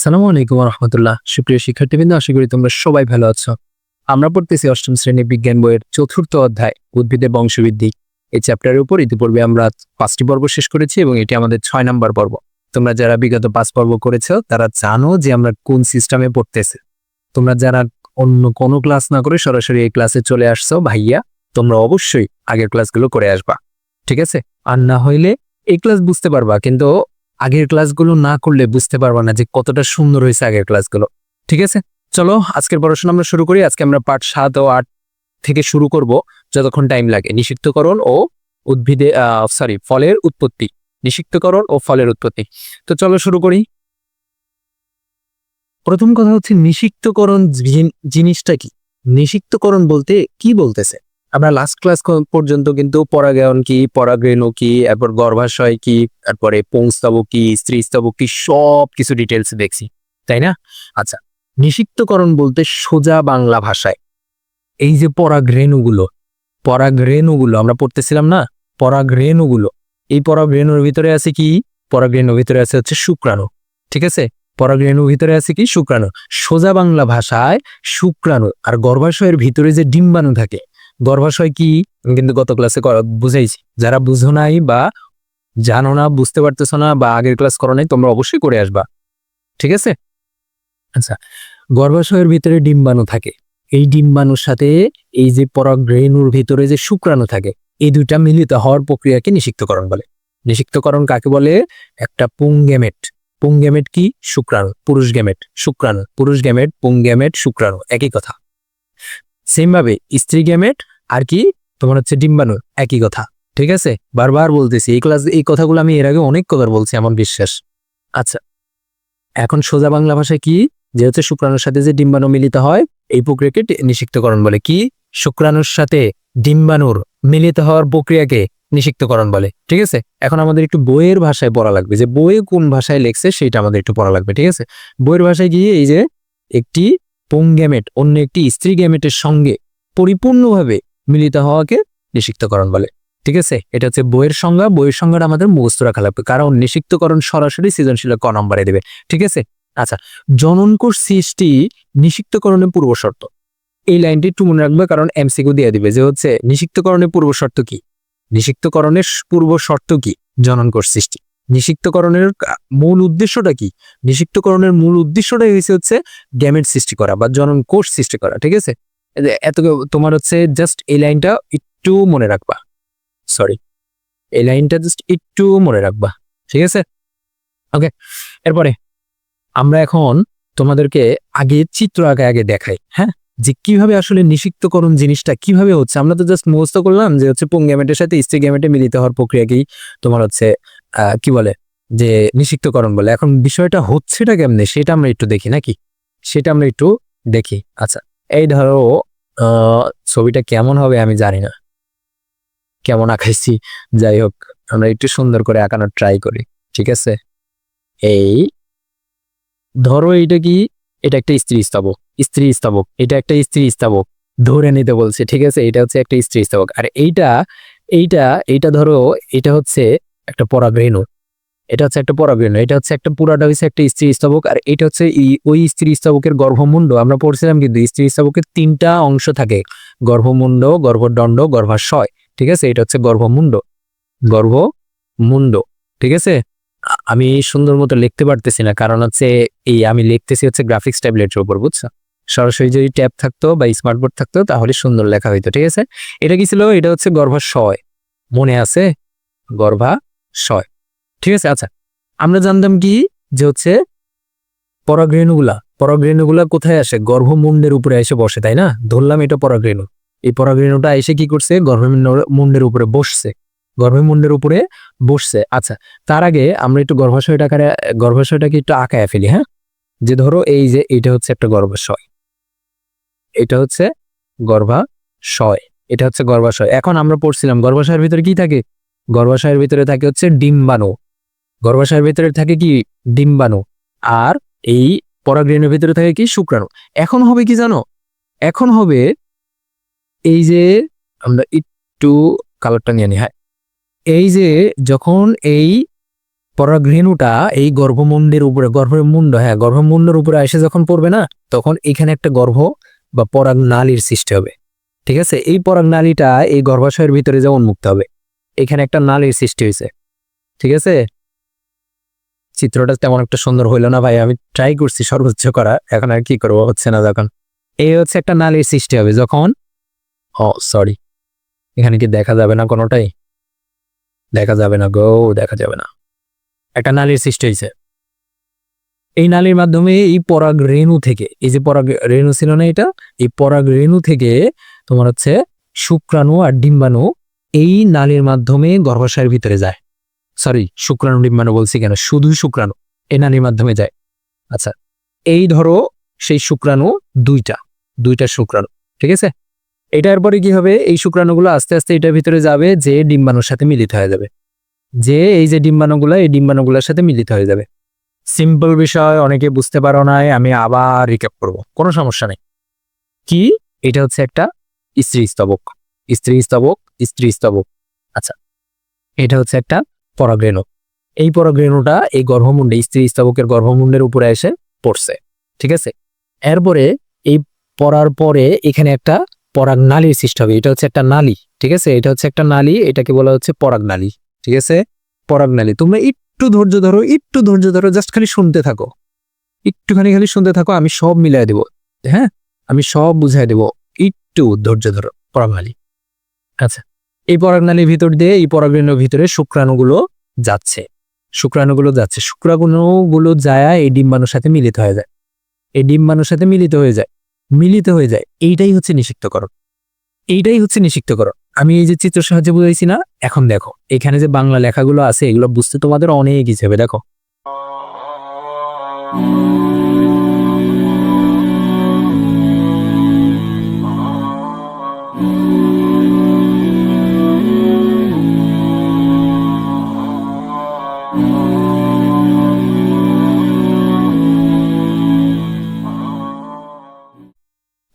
আসসালামু আলাইকুম রহমতুল্লাহ সুপ্রিয় শিক্ষার্থীবৃন্দ, আশা করি তোমরা সবাই ভালো আছো। আমরা পড়তেছি অষ্টম শ্রেণি বিজ্ঞান বইয়ের চতুর্থ অধ্যায়, উদ্ভিদের বংশবৃদ্ধি। এই চ্যাপ্টারের উপর ইতিপূর্বে আমরা পাঁচটি পর্ব শেষ করেছি এবং এটি আমাদের ছয় নম্বর পর্ব। তোমরা যারা বিগত পাঁচ পর্ব করেছ, তারা জানো যে আমরা কোন সিস্টেমে পড়তেছি। তোমরা যারা অন্য কোনো ক্লাস না করে সরাসরি এই ক্লাসে চলে আসছো, ভাইয়া, তোমরা অবশ্যই আগের ক্লাসগুলো করে আসবা। ঠিক আছে? আর না হইলে এই ক্লাস বুঝতে পারবা, কিন্তু আগের ক্লাসগুলো না করলে বুঝতে পারবা না যে কতটা সুন্দর হয়েছে আগের ক্লাসগুলো। ঠিক আছে? চলো, আজকের পড়াশোনা আমরা শুরু করি। আজকে আমরা পার্ট সাত ও আট থেকে শুরু করব। যতক্ষণ টাইম লাগে। নিষিক্তকরণ ও উদ্ভিদে সরি ফলের উৎপত্তি। নিষিক্তকরণ ও ফলের উৎপত্তি। তো চলো শুরু করি। প্রথম কথা হচ্ছে নিষিক্তকরণ জিনিসটা কি? নিষিক্তকরণ বলতে কি বলতেছে? আমরা লাস্ট ক্লাস পর্যন্ত কিন্তু পরাগায়ন কি পরাগরেণু কি, এরপর গর্ভাশয় কি তারপরে পুংস্তবক কি স্ত্রীস্তবক কি, সব কিছু ডিটেলস দেখছি, তাই না? আচ্ছা নিষিক্তকরণ বলতে সোজা বাংলা ভাষায়। এই যে পরাগরেণুগুলো পরাগরেণুগুলো আমরা পড়তেছিলাম না? পরাগরেণুগুলো, এই পরাগরেণুর ভিতরে আছে কি? পরাগরেণুর ভিতরে আছে হচ্ছে শুক্রাণু, ঠিক আছে? পরাগরেণুর ভিতরে আছে কি? শুক্রাণু। সোজা বাংলা ভাষায় শুক্রাণু আর গর্ভাশয়ের ভিতরে যে ডিম্বাণু থাকে গর্ভাশয় কি? আমি কিন্তু গত ক্লাসে বুঝাইছি। যারা বুঝো নাই বা জানো না, বুঝতে পারতেছো না বা আগের ক্লাস করো নাই, তোমরা অবশ্যই করে আসবা। ঠিক আছে? আচ্ছা গর্ভাশয়ের ভিতরে ডিম্বাণু থাকে। এই ডিম্বাণুর সাথে এই যে পরাগরেণুর ভিতরে যে শুক্রাণু থাকে, এই দুইটা মিলিত হওয়ার প্রক্রিয়াকে নিষিক্তকরণ বলে। নিষিক্তকরণ কাকে বলে? একটা পুংগেমেট। পুংগেমেট কি? শুক্রাণু। পুরুষ গেমেট। শুক্রাণু। পুরুষ গেমেট পুংগেমেট শুক্রাণু। একই কথা। সেমভাবে স্ত্রী গেমেট আর কি? তোমার হচ্ছে ডিম্বাণু, একই কথা, ঠিক আছে? বারবার বলতেছি, এই ক্লাস এই কথাগুলো আমি এর আগে অনেক কবার বলছি, আমার বিশ্বাস। আচ্ছা এখন সোজা বাংলা ভাষায় কি? যে হচ্ছে শুক্রাণুর সাথে যে ডিম্বাণু মিলিত হয়, এই প্রক্রিয়াকে নিষিক্তকরণ বলে। কি? শুক্রাণুর সাথে ডিম্বাণুর মিলিত হওয়ার প্রক্রিয়াকে নিষিক্তকরণ বলে, ঠিক আছে? এখন আমাদের একটু বইয়ের ভাষায় পড়া লাগবে, যে বইয়ে কোন ভাষায় লেখছে সেটা আমাদের একটু পড়া লাগবে, ঠিক আছে? বইয়ের ভাষায় গিয়ে এই যে একটি পোং গ্যামেট অন্য একটি স্ত্রী গ্যামেটের সঙ্গে পরিপূর্ণভাবে মিলিত হওয়াকে নিষিক্তকরণ বলে। ঠিক আছে? এটা হচ্ছে বইয়ের সংজ্ঞা। বইয়ের সংজ্ঞাটা আমাদের মুখস্থ রাখা লাগবে। কারণ নিষিক্তকরণ সরাসরি সৃজনশীল ক নম্বরে দেবে। ঠিক আছে? আচ্ছা জননকোষ সৃষ্টি নিষিক্তকরণের পূর্ব শর্ত। এই লাইনটি একটু মনে রাখবে কারণ এমসিকিউ দিয়ে দিবে যে হচ্ছে নিষিক্তকরণের পূর্ব শর্ত কি? নিষিক্তকরণের পূর্ব শর্ত কি? জননকোষ সৃষ্টি। নিষিক্তকরণের মূল উদ্দেশ্যটা কি? নিষিক্তকরণের মূল উদ্দেশ্যটাই হয়েছে হচ্ছে গ্যামেট সৃষ্টি করা বা জনন কোষ সৃষ্টি করা। ঠিক আছে? এত তোমার হচ্ছে জাস্ট এই লাইনটা একটু মনে রাখবা। সরি এই লাইনটা জাস্ট একটু মনে রাখবা। ঠিক আছে? ওকে এরপরে, আমরা এখন তোমাদেরকে আগে চিত্র আগে আগে দেখাই হ্যাঁ? যে কীভাবে আসলে নিষিক্তকরণ জিনিসটা কীভাবে হচ্ছে? আমরা তো জাস্ট মুখস্থ করলাম যে হচ্ছে পুং গ্যামেটের সাথে স্ত্রী গ্যামেটে মিলিত হওয়ার প্রক্রিয়াকেই তোমার হচ্ছে কি বলে? যে নিষিক্তকরণ বলে। এখন বিষয়টা হচ্ছেটা কেমনে? সেটা আমরা একটু দেখি নাকি? সেটা আমরা একটু দেখি। আচ্ছা। এই ধরো ছবিটা কেমন হবে আমি জানি না। কেমন আঁকাইছি, যাই হোক, আমরা একটু সুন্দর করে আঁকানোর ট্রাই করি, ঠিক আছে? এই ধরো এইটা কি, এটা একটা স্ত্রী স্তবক স্ত্রী স্তবক, এটা একটা স্ত্রী স্তবক, ধরে নিতে বলছে, ঠিক আছে? এটা হচ্ছে একটা স্ত্রী স্তবক, আর এইটা এইটা এইটা ধরো, এটা হচ্ছে একটা পরাগরেণু এটা হচ্ছে একটা পরাগরেণু এটা হচ্ছে একটা পুরাটা হচ্ছে একটা স্ত্রী স্তবক, আর এটা হচ্ছে ওই স্ত্রী স্তবকের গর্ভমুণ্ড। আমরা পড়ছিলাম কিন্তু স্ত্রী স্তবকের তিনটা অংশ থাকে, গর্ভমুণ্ড, গর্ভদণ্ড, গর্ভাশয়, ঠিক আছে? এটা হচ্ছে গর্ভমুণ্ড গর্ভমুণ্ড, ঠিক আছে? আমি সুন্দর মতো লিখতে পারতেছি না, কারণ হচ্ছে এই আমি লিখতেছি হচ্ছে গ্রাফিক্স ট্যাবলেটের উপর, বুঝছ? সরাসরি যদি ট্যাব থাকতো বা স্মার্টবোর্ড থাকতো, তাহলে সুন্দর লেখা হইতো, ঠিক আছে? এটা কি ছিল? এটা হচ্ছে গর্ভাশয়, মনে আছে? গর্ভাশয়। ঠিক আছে? আচ্ছা আমরা জানতাম কি যে হচ্ছে পরাগরেণুগুলা পরাগরেণুগুলা কোথায় আসে? গর্ভমুণ্ডের উপরে এসে বসে, তাই না? ধরলাম এটা পরাগরেণু। এই পরাগরেণুটা এসে কি করছে? গর্ভমুণ্ডের উপরে বসছে। গর্ভমুণ্ডের উপরে বসছে। আচ্ছা তার আগে আমরা একটু গর্ভাশয়টাকে গর্ভাশয়টাকে একটু আঁকায় ফেলি হ্যাঁ? যে ধরো এই যে এটা হচ্ছে একটা গর্ভাশয়। এটা হচ্ছে গর্ভাশয়। এটা হচ্ছে গর্ভাশয়। এখন আমরা পড়ছিলাম গর্ভাশয়ের ভিতরে কি থাকে? গর্ভাশয়ের ভিতরে থাকে হচ্ছে ডিম্বাণু। গর্ভাশয়ের ভিতরে থাকে কি ডিম্বাণু আর এই পরাগরেণুর ভিতরে থাকে কি শুক্রাণু। এখন হবে কি জানো? এখন হবে এই যে আমরা একটু কালারটা নিয়ে নিই হ্যাঁ। এই যে যখন এই পরাগরেণুটা এই গর্ভমুণ্ডের উপরে গর্ভের মুন্ড হ্যাঁ গর্ভমুণ্ডের উপরে এসে যখন পড়বে না, তখন এখানে একটা গর্ভ বা পরাগ নালীর সৃষ্টি হবে। ঠিক আছে? এই পরাগ নালীটা এই গর্ভাশয়ের ভিতরে যে উন্মুক্ত হবে, এখানে একটা নালীর সৃষ্টি হয়েছে। ঠিক আছে? চিত্রটা তেমন একটা সুন্দর হইল না ভাই, আমি ট্রাই করছি সর্বোচ্চ করা, এখন আর কি করব হচ্ছে না যখন। এই হচ্ছে একটা নালীর সৃষ্টি হবে, যখন, ও সরি এখানে কি দেখা যাবে না কোনোটাই? দেখা যাবে না গো, দেখা যাবে না। একটা নালীর সৃষ্টি হয়েছে এই নালীর মাধ্যমে এই পরাগ রেণু থেকে, এই যে পরাগ রেণু ছিল না এটা, এই পরাগ রেণু থেকে তোমার হচ্ছে শুক্রাণু আর ডিম্বাণু এই নালীর মাধ্যমে গর্ভাশয়ের ভিতরে যায়। সরি শুক্রাণু ডিম্বাণু বলছি কেন? শুধু শুক্রাণু এই নালীর মাধ্যমে যায়। আচ্ছা এই ধরো সেই শুক্রাণু দুইটা দুইটা শুক্রাণু, ঠিক আছে? এটার পরে কি হবে? এই শুক্রাণুগুলো আস্তে আস্তে এটার ভিতরে যাবে যে ডিম্বাণুর সাথে মিলিত হয়ে যাবে। যে এই যে ডিম্বাণুগুলো, এই ডিম্বাণুগুলোর সাথে মিলিত হয়ে যাবে। সিম্পল বিষয়, অনেকে বুঝতে পারো নাই, আমি আবার রিক্যাপ করব, কোনো সমস্যা নেই। কি? এটা হচ্ছে একটা স্ত্রী স্তবক স্ত্রী স্তবক স্ত্রী স্তবক। আচ্ছা এটা হচ্ছে একটা পরাগরেণু। এই পরাগরেণুটা এই গর্ভমুণ্ডে, স্ত্রী স্তবকের গর্ভমুণ্ডের উপরে এসে পড়ছে, ঠিক আছে? এরপরে এই পড়ার পরে এখানে একটা পরাগ নালীর সৃষ্টি হবে, এটা হচ্ছে একটা নালী, ঠিক আছে? এটা হচ্ছে একটা নালী, এটাকে বলা হচ্ছে পরাগ নালী, ঠিক আছে? পরাগ নালী। তোমরা একটু ধৈর্য ধরো, একটু ধৈর্য ধরো, জাস্ট খালি শুনতে থাকো। একটুখানি খালি শুনতে থাকো, আমি সব মিলাই দেব হ্যাঁ? আমি সব বুঝাই দেব, একটু ধৈর্য ধরো, পরাগ নালী। আচ্ছা এই পরাগ নালীর ভিতর দিয়ে, এই পরাগরেণুর ভিতরে শুক্রাণুগুলো যাচ্ছে। শুক্রাণুগুলো যাচ্ছে। শুক্রাণুগুলো যায়, এই ডিম্বাণুর সাথে মিলিত হয়ে যায়। এই ডিম্বাণুর সাথে মিলিত হয়ে যায়। মিলিত হয়ে যায়। এইটাই হচ্ছে নিষিক্তকরণ এইটাই হচ্ছে নিষিক্তকরণ আমি এই যে চিত্র সাহায্যে বুঝাইছি না, এখন দেখো, এখানে যে বাংলা লেখাগুলো আছে, এগুলো বুঝতে তোমাদের অনেক হবে, দেখো।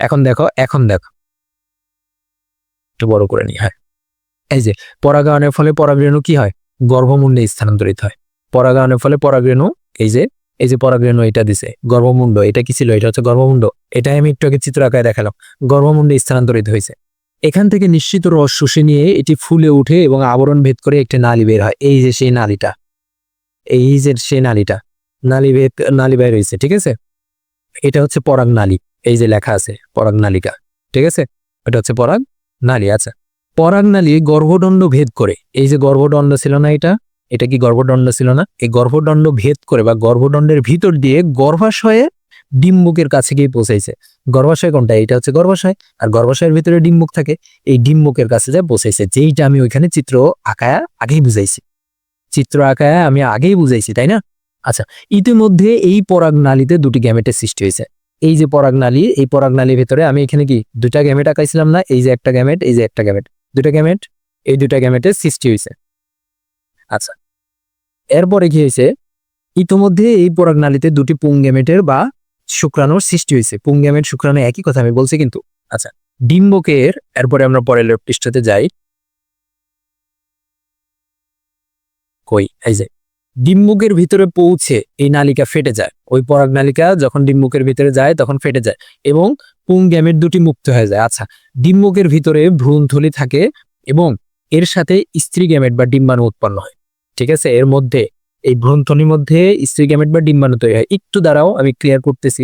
এখন দেখো এখন দেখো। একটু বড় করে নি হ্যাঁ। এই যে, পরাগায়নের ফলে পরাগরেণু কি হয়? গর্ভমুণ্ডে স্থানান্তরিত হয়। পরাগায়নের ফলে পরাগরেণু, এই যে এই যে পরাগরেণু এটা দিছে, গর্ভমুণ্ড, এটা কি ছিল? এটা হচ্ছে গর্ভমুণ্ড। এটাই আমি একটু আগে চিত্র আঁকায় দেখালাম। গর্ভমুণ্ডে স্থানান্তরিত হয়েছে। এখান থেকে নিশ্চিত রস শুষে নিয়ে এটি ফুলে উঠে এবং আবরণ ভেদ করে একটি নালী বের হয়। এই যে সেই নালীটা, এই যে সেই নালীটা, নালী ভেদ, নালী বের হয়েছে, ঠিক আছে? এটা হচ্ছে পরাগ নালী। এই যে লেখা আছে, পরাগ নালিকা, ঠিক আছে? এটা হচ্ছে পরাগ নালী আচ্ছা। পরাগ নালী গর্ভদণ্ড ভেদ করে, এই যে গর্ভদণ্ড ছিল না এটা এটা কি গর্ভদণ্ড ছিল না? এই গর্ভদণ্ড ভেদ করে বা গর্ভদণ্ডের ভিতর দিয়ে গর্ভাশয়ে ডিম্বুকের কাছে গিয়ে পৌঁছাইছে। গর্ভাশয় কোনটা? এটা হচ্ছে গর্ভাশয়, আর গর্ভাশয়ের ভিতরে ডিম্বুক থাকে, এই ডিম্বুকের কাছে যা পৌঁছাইছে, যেইটা আমি ওইখানে চিত্র আঁকায়া আগেই বুঝাইছি। চিত্র আঁকায়া আমি আগেই বুঝাইছি, তাই না? আচ্ছা ইতিমধ্যে এই পরাগ নালীতে দুটি গ্যামেটের সৃষ্টি হয়েছে। এই যে পরাগনালী এই পরাগনালীর ভিতরে আমি এখানে কি দুটা গ্যামেট আঁকাইছিলাম না? এই যে একটা গ্যামেট এই যে একটা গ্যামেট দুটা গ্যামেট এই দুটা গ্যামেটের সৃষ্টি হয়েছে আচ্ছা এরপরে কি হয়েছে ইতোমধ্যে এই পরাগনালীতে দুটি পুং গ্যামেটের বা শুক্রাণুর সৃষ্টি হয়েছে পুং গ্যামেট শুক্রাণু একই কথা আমি বলছি কিন্তু। আচ্ছা ডিম্বকের, এরপরে আমরা পরের পৃষ্ঠাতে যাই। কই? এই যে ডিম্বুকের ভিতরে পৌঁছে এই নালিকা ফেটে যায়। ওই পরাগ নালিকা যখন ডিম্বুকের ভিতরে যায়, তখন ফেটে যায় এবং পুং গ্যামেট দুটি মুক্ত হয়ে যায়। আচ্ছা ডিম্বুকের ভিতরে ভ্রূণথলি থাকে এবং এর সাথে স্ত্রী গ্যামেট বা ডিম্বাণু উৎপন্ন হয়। ঠিক আছে? এর মধ্যে, এই ভ্রূণথলির মধ্যে স্ত্রী গ্যামেট বা ডিম্বাণু তৈরি হয়। একটু দ্বারাও আমি ক্লিয়ার করতেছি।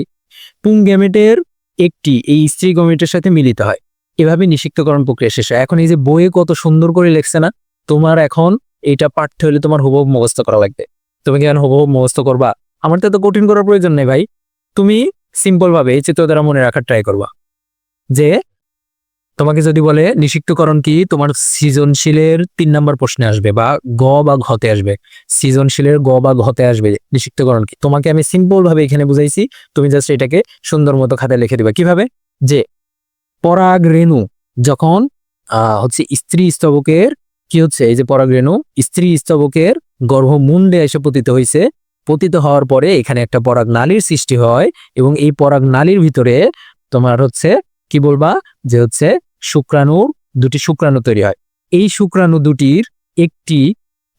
পুং গ্যামেটের একটি, এই স্ত্রী গ্যামেটের সাথে মিলিত হয়। এভাবে নিষিক্তকরণ প্রক্রিয়া শেষ হয়। এখন এই যে বইয়ে কত সুন্দর করে লেখছে না? তোমার এখন এটা পাঠ্য হলে তোমার হুবহু মুখস্থ করা লাগবে। তুমি কেন হুবহু মুখস্থ করবা? আমার তো এত কঠিন করার প্রয়োজন নেই ভাই। তুমি সিম্পল ভাবে এই চিত্র দ্বারা মনে রাখার ট্রাই করবা। যে তোমাকে যদি বলে নিষিক্তকরণ কি? তোমার সৃজনশীলের তিন নম্বর প্রশ্নে আসবে বা গ বা ঘতে আসবে। সৃজনশীলের গ বা ঘতে আসবে নিষিক্তকরণ কি? তোমাকে আমি সিম্পল ভাবে এখানে বুঝাইছি। তুমি জাস্ট এটাকে সুন্দর মতো খাতায় লিখে দিবা। কীভাবে? যে পরাগ রেণু যখন হচ্ছে স্ত্রী স্তবকের কি হচ্ছে? এই যে পরাগরেণু, স্ত্রী স্তবকের গর্ভমুণ্ডে এসে পতিত হয়েছে পতিত হওয়ার পরে এখানে একটা পরাগ নালীর সৃষ্টি হয় এবং এই পরাগ নালীর ভিতরে তোমার হচ্ছে, কি বলবা? যে হচ্ছে শুক্রাণুর দুটি শুক্রাণু তৈরি হয়। এই শুক্রাণু দুটির একটি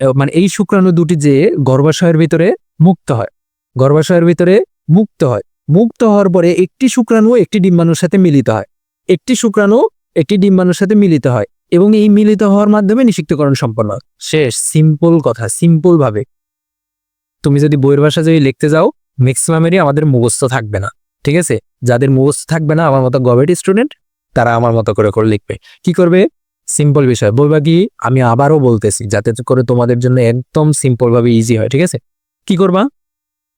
মানে এই শুক্রাণু দুটি যে গর্ভাশয়ের ভিতরে মুক্ত হয়, গর্ভাশয়ের ভিতরে মুক্ত হয়। মুক্ত হওয়ার পরে একটি শুক্রাণু একটি ডিম্বাণুর সাথে মিলিত হয়। একটি শুক্রাণু, একটি ডিম্বাণুর সাথে মিলিত হয়। এবং এই মিলিত হওয়ার মাধ্যমে নিষিক্তকরণ সম্পন্ন। শেষ সিম্পল কথা সিম্পল ভাবে। তুমি যদি বইয়ের ভাষা যদি লিখতে যাও ম্যাক্সিমামেরই আমাদের মুখস্থ থাকবে না, ঠিক আছে? যাদের মুখস্থ থাকবে না, আমার মতো গভর্নমেন্ট স্টুডেন্ট তারা আমার মতো করে করে লিখবে। কি করবে? সিম্পল বিষয়। বলবা কি আমি আবারও বলতেছি, যাতে করে তোমাদের জন্য একদম সিম্পল ভাবে ইজি হয়, ঠিক আছে? কি করবা?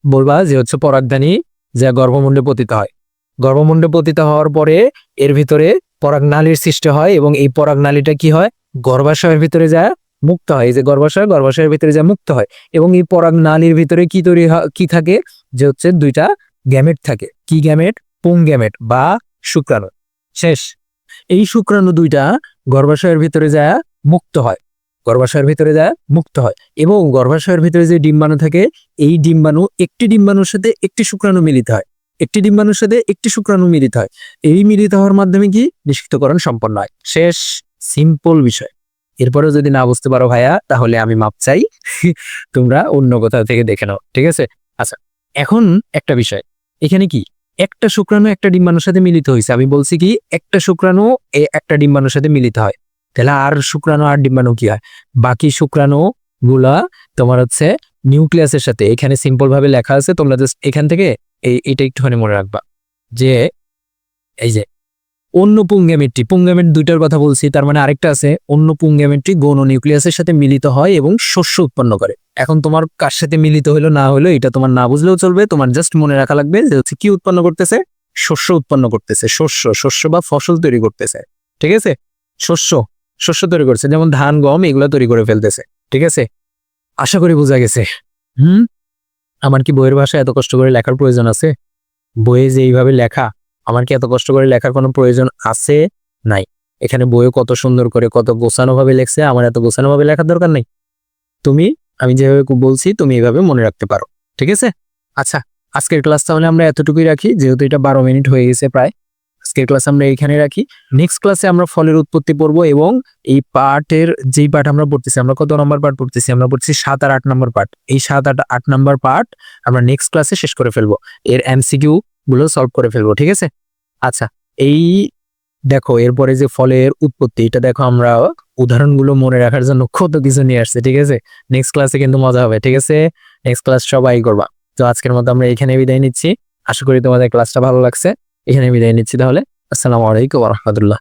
বলবা যে হচ্ছে পরাগধানী যা গর্ভমুণ্ডে পতিত হয়। গর্ভমুণ্ডে পতিত হওয়ার পরে এর ভিতরে পরাগনালীর সৃষ্টি হয় এবং এই পরাগনালীটা কি হয়? গর্ভাশয়ের ভিতরে যা মুক্ত হয়। এই যে গর্ভাশয়, গর্ভাশয়ের ভিতরে যা মুক্ত হয়। এবং এই পরাগনালীর ভিতরে কি তৈরি কি থাকে? যে হচ্ছে দুইটা গ্যামেট থাকে। কি গ্যামেট? পুং গ্যামেট বা শুক্রাণু। শেষ। এই শুক্রাণু দুইটা গর্ভাশয়ের ভিতরে যা মুক্ত হয়। গর্ভাশয়ের ভিতরে যা মুক্ত হয়। এবং গর্ভাশয়ের ভিতরে যে ডিম্বাণু থাকে, এই ডিম্বাণু একটি ডিম্বাণুর সাথে একটি শুক্রাণু মিলিত হয়। একটি ডিম্বাণুর সাথে একটি শুক্রাণু মিলিত হয়। এই মিলিত হওয়ার মাধ্যমে কি? নিষিক্তকরণ সম্পন্ন হয়। শেষ সিম্পল বিষয়। এরপরেও যদি না বুঝতে পারো ভাইয়া, তাহলে আমি মাপ চাই। তোমরা অন্য কোথাও থেকে দেখে নাও, ঠিক আছে? আচ্ছা এখন একটা বিষয়। এখানে কি? একটা শুক্রাণু একটা ডিম্বাণুর সাথে মিলিত হয়েছে। আমি বলছি কি, একটা শুক্রাণু একটা ডিম্বাণুর সাথে মিলিত হয়। তাহলে আর শুক্রাণু আর ডিম্বাণু কি হয়? বাকি শুক্রাণু গুলা তোমার হচ্ছে নিউক্লিয়াসের সাথে। এখানে সিম্পল ভাবে লেখা আছে, তোমরা জাস্ট এখান থেকে এই, এটা একটুখানি মনে রাখবা যে, এই যে, অন্য পুঙ্গেমেটটি পুঙ্গেমেট দুইটার কথা বলছি, তার মানে আরেকটা আছে, অন্য পুঙ্গেমেটটি গৌণ নিউক্লিয়াসের সাথে মিলিত হয় এবং শস্য উৎপন্ন করে। এখন তোমার কার সাথে মিলিত হলো না হলো এটা তোমার না বুঝলেও চলবে, তোমার জাস্ট মনে রাখা লাগবে যে হচ্ছে কি উৎপন্ন করতেছে? শস্য উৎপন্ন করতেছে, শস্য শস্য বা ফসল তৈরি করতেছে, ঠিক আছে? শস্য শস্য তৈরি করছে, যেমন ধান, গম, এগুলো তৈরি করে ফেলতেছে, ঠিক আছে? আশা করি বোঝা গেছে। হুম? আমার কি বইয়ের ভাষায় এত কষ্ট করে লেখার প্রয়োজন আছে? বইয়ে যে এইভাবে লেখা, আমার কি এত কষ্ট করে লেখার কোনো প্রয়োজন আছে? নাই। এখানে বইয়ে কত সুন্দর করে, কত গোছানোভাবে লেখছে, আমার এত গোছানোভাবে লেখার দরকার নেই। তুমি, আমি যেভাবে বলছি, তুমি এইভাবে মনে রাখতে পারো। ঠিক আছে? আচ্ছা আজকের ক্লাস তাহলে আমরা এতটুকুই রাখি, যেহেতু এটা বারো মিনিট হয়ে গেছে প্রায়। আজকের ক্লাস আমরা এখানে রাখি। নেক্সট ক্লাসে আমরা ফলের উৎপত্তি পড়ব এবং এই পার্টের যেই পার্ট আমরা পড়তেছি, আমরা কত নম্বর পার্ট পড়তেছি? আমরা পড়ছি সাত আর আট নম্বর পার্ট। এই সাত আট আট নম্বর পার্ট আমরা নেক্সট ক্লাসে শেষ করে ফেলব। এর এমসিকিউ গুলো সলভ করে ফেলব, ঠিক আছে? আচ্ছা এই দেখো, এরপরে যে ফলের উৎপত্তি, এটা দেখো আমরা উদাহরণগুলো মনে রাখার জন্য কত কিছু নিয়ে আসছে, ঠিক আছে? নেক্সট ক্লাসে কিন্তু মজা হবে, ঠিক আছে? নেক্সট ক্লাস সবাই করবা। তো আজকের মতো আমরা এখানে বিদায় নিচ্ছি। আশা করি তোমাদের ক্লাসটা ভালো লাগছে। এখানে বিদায় নিচ্ছি তাহলে। আসসালামু আলাইকুম রহমতুল্লাহ।